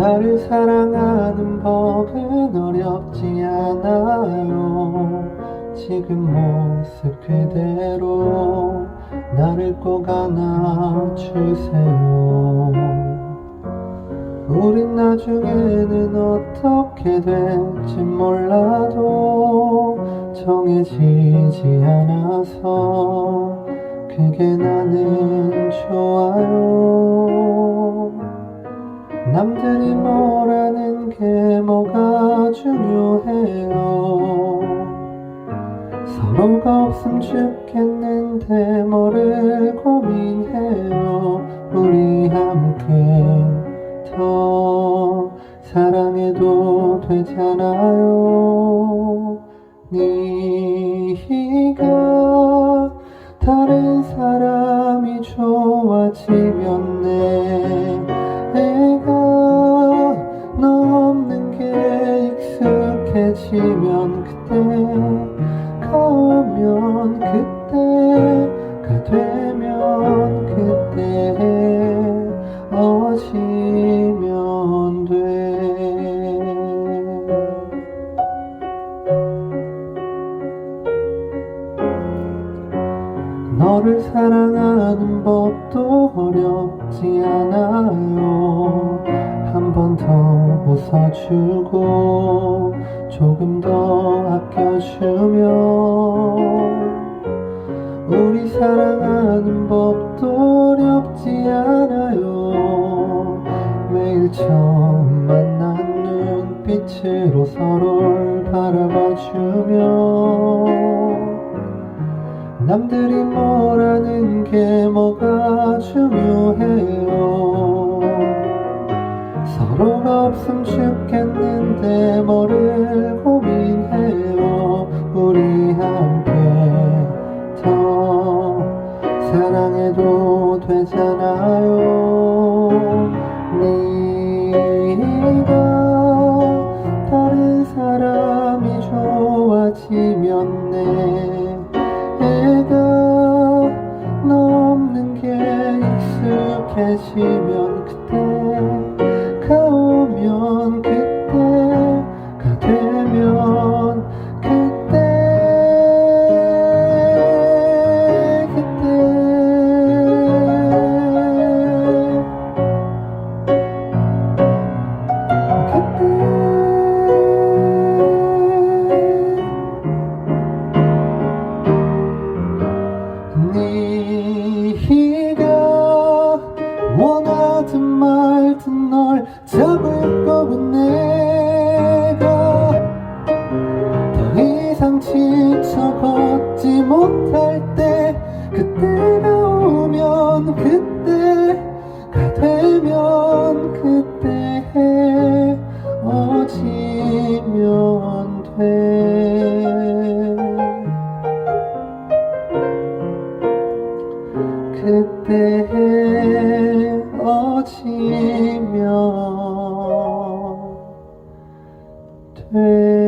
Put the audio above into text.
나를 사랑하는 법은 어렵지 않아요. 지금 모습 그대로 나를 꼭 안아주세요. 나중에는 어떻게 될지 몰라도 정해지지 않아서 그게 나는 좋아요. 남들이 뭐라는 게 뭐가 중요해요. 서로가 없음 죽겠는데 뭐를 고민해요. 우리 함께 더 사랑해도 되잖아요. 네가 다른 사람이 좋아지면 내가 너 없는 게 익숙해지면 그때가 오면 그때가 되면 그때 너를 사랑하는 법도 어렵지 않아요. 한 번 더 웃어주고 조금 더 아껴주면 우리 사랑하는 법도 어렵지 않아요. 매일 처음 만난 눈빛으로 서로를 바라봐주면 남들이 뭐라는 게 뭐가 중요해요. 서로가 없음 죽겠는데 뭐를 고민해요. 우리 함께 더 사랑해도 되잖아요. 너없 그때가 되면 그때 헤어지면 돼. 그때 헤어지면 돼.